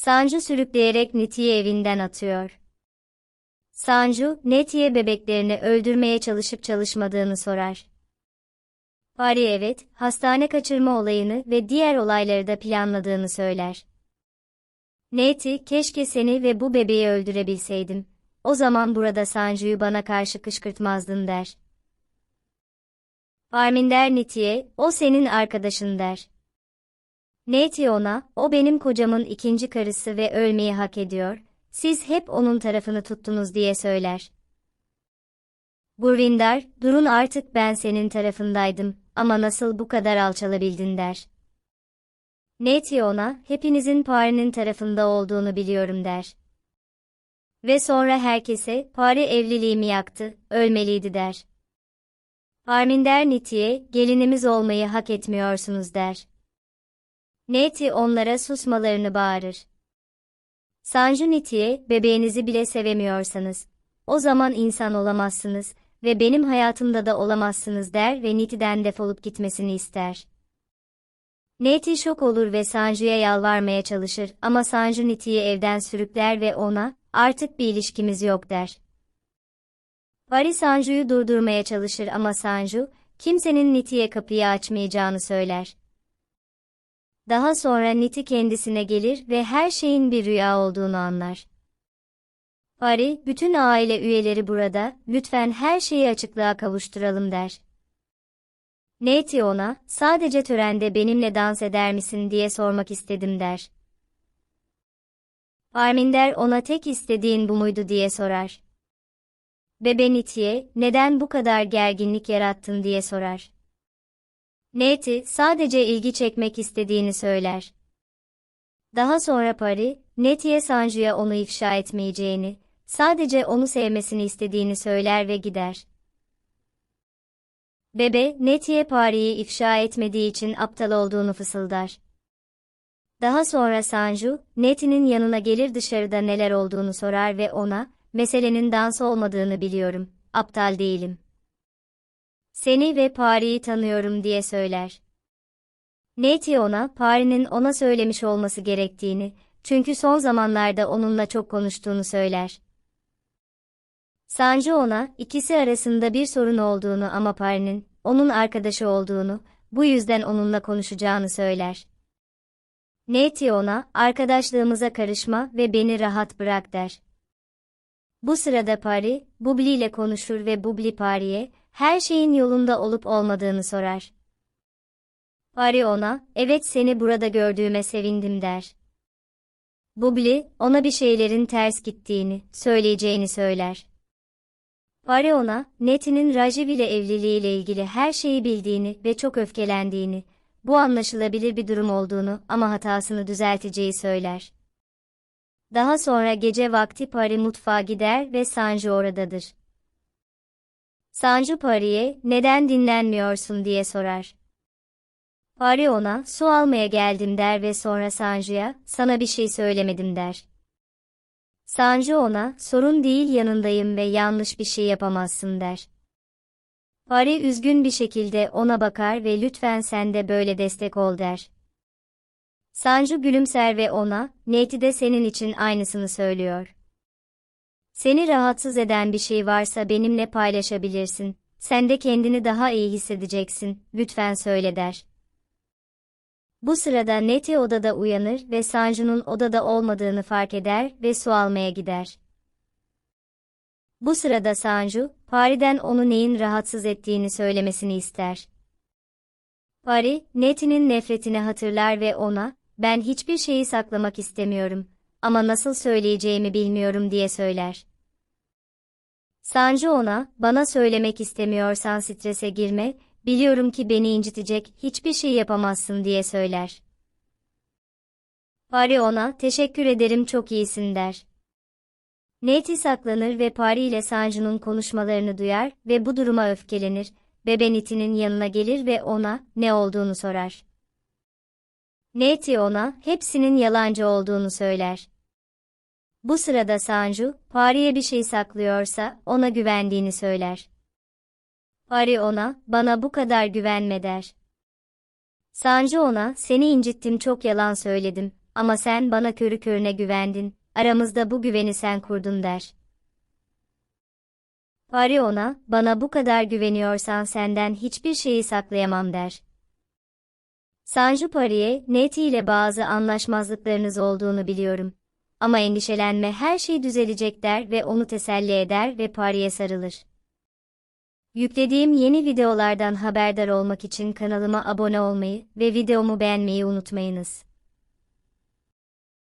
Sanju sürükleyerek Niti'yi evinden atıyor. Sanju, Neti'ye bebeklerini öldürmeye çalışıp çalışmadığını sorar. Pari evet, hastane kaçırma olayını ve diğer olayları da planladığını söyler. Neti, keşke seni ve bu bebeği öldürebilseydim. O zaman burada Sanju'yu bana karşı kışkırtmazdın der. Arminder Niti'ye, o senin arkadaşın der. Neti ona, o benim kocamın ikinci karısı ve ölmeyi hak ediyor, siz hep onun tarafını tuttunuz diye söyler. Gurvindar, durun artık ben senin tarafındaydım, ama nasıl bu kadar alçalabildin der. Neti ona, hepinizin Pari'nin tarafında olduğunu biliyorum der. Ve sonra herkese, Pari evliliğimi yaktı, ölmeliydi der. Parminder Niti'ye, gelinimiz olmayı hak etmiyorsunuz der. Neti onlara susmalarını bağırır. Sanju Niti'ye, bebeğinizi bile sevemiyorsanız, o zaman insan olamazsınız ve benim hayatımda da olamazsınız der ve Niti'den defolup gitmesini ister. Neti şok olur ve Sanju'ya yalvarmaya çalışır ama Sanju Niti'yi evden sürükler ve ona, artık bir ilişkimiz yok der. Pari Sanju'yu durdurmaya çalışır ama Sanju, kimsenin Niti'ye kapıyı açmayacağını söyler. Daha sonra Niti kendisine gelir ve her şeyin bir rüya olduğunu anlar. Pari, bütün aile üyeleri burada, lütfen her şeyi açıklığa kavuşturalım der. Neti ona, sadece törende benimle dans eder misin diye sormak istedim der. Arminder ona tek istediğin bu muydu diye sorar. Bebe Niti'ye, neden bu kadar gerginlik yarattın diye sorar. Neti, sadece ilgi çekmek istediğini söyler. Daha sonra Pari, Neti'ye Sanju'ya onu ifşa etmeyeceğini, sadece onu sevmesini istediğini söyler ve gider. Bebe, Neti'ye Pari'yi ifşa etmediği için aptal olduğunu fısıldar. Daha sonra Sanju, Neti'nin yanına gelir dışarıda neler olduğunu sorar ve ona, meselenin dans olmadığını biliyorum, aptal değilim. Seni ve Pari'yi tanıyorum diye söyler. Neti ona, Pari'nin ona söylemiş olması gerektiğini, çünkü son zamanlarda onunla çok konuştuğunu söyler. Sanju ona, ikisi arasında bir sorun olduğunu ama Pari'nin, onun arkadaşı olduğunu, bu yüzden onunla konuşacağını söyler. Neti ona, arkadaşlığımıza karışma ve beni rahat bırak der. Bu sırada Pari, Bubli ile konuşur ve Bubli Pari'ye, her şeyin yolunda olup olmadığını sorar. Pari ona, evet seni burada gördüğüme sevindim der. Bubli, ona bir şeylerin ters gittiğini, söyleyeceğini söyler. Pari ona, Neti'nin Rajiv ile evliliğiyle ilgili her şeyi bildiğini ve çok öfkelendiğini, bu anlaşılabilir bir durum olduğunu ama hatasını düzelteceği söyler. Daha sonra gece vakti Pari mutfağa gider ve Sanju oradadır. Sanju Pari'ye, neden dinlenmiyorsun diye sorar. Pari ona, su almaya geldim der ve sonra Sanju'ya, sana bir şey söylemedim der. Sanju ona, sorun değil yanındayım ve yanlış bir şey yapamazsın der. Pari üzgün bir şekilde ona bakar ve lütfen sen de böyle destek ol der. Sanju gülümser ve ona, Neti de senin için aynısını söylüyor. Seni rahatsız eden bir şey varsa benimle paylaşabilirsin, sen de kendini daha iyi hissedeceksin, lütfen söyle der. Bu sırada Neti odada uyanır ve Sanju'nun odada olmadığını fark eder ve su almaya gider. Bu sırada Sanju, Pari'den onu neyin rahatsız ettiğini söylemesini ister. Pari, Neti'nin nefretini hatırlar ve ona, ben hiçbir şeyi saklamak istemiyorum ama nasıl söyleyeceğimi bilmiyorum diye söyler. Sanju ona, bana söylemek istemiyorsan strese girme, biliyorum ki beni incitecek, hiçbir şey yapamazsın diye söyler. Pari ona, teşekkür ederim çok iyisin der. Neti saklanır ve Pari ile Sanju'nun konuşmalarını duyar ve bu duruma öfkelenir, Bebe Niti'nin yanına gelir ve ona, ne olduğunu sorar. Neti ona, hepsinin yalancı olduğunu söyler. Bu sırada Sanju, Pari'ye bir şey saklıyorsa, ona güvendiğini söyler. Pari ona, bana bu kadar güvenme der. Sanju ona, seni incittim çok yalan söyledim, ama sen bana körü körüne güvendin, aramızda bu güveni sen kurdun der. Pari ona, bana bu kadar güveniyorsan senden hiçbir şeyi saklayamam der. Sanju Pari'ye, Neti ile bazı anlaşmazlıklarınız olduğunu biliyorum. Ama endişelenme her şey düzelecek der ve onu teselli eder ve Pari'ye sarılır. Yüklediğim yeni videolardan haberdar olmak için kanalıma abone olmayı ve videomu beğenmeyi unutmayınız.